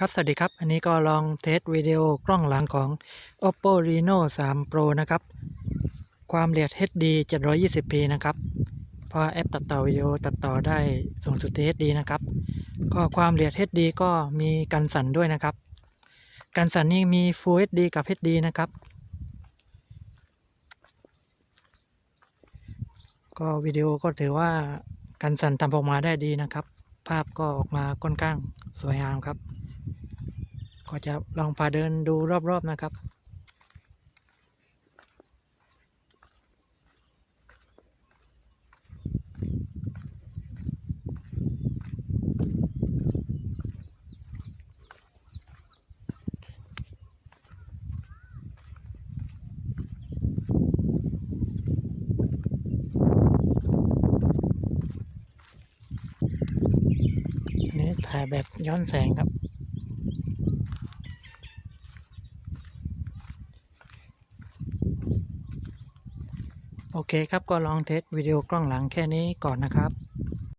ครับ สวัสดีครับ อันนี้ก็ลองเทสวิดีโอกล้องหลังของ oppo reno 3 pro นะครับ ความละเอียด HD 720p นะครับ เพราะแอปตัดต่อวิดีโอตัดต่อได้สูงสุดที่ HD นะครับ ก็ความละเอียด HD ก็มีกันสั่นด้วยนะครับ กันสั่นนี่มี Full HD กับ HD นะครับ ก็วิดีโอก็ถือว่ากันสั่นทำออกมาได้ดีนะครับ ภาพก็ออกมาค่อนข้างสวยงามครับ ก็จะลองพาเดินดูรอบๆนะครับ อันนี้ถ่ายแบบย้อนแสงครับ โอเคครับก็ลองเทสวิดีโอกล้องหลังแค่นี้ก่อนนะครับ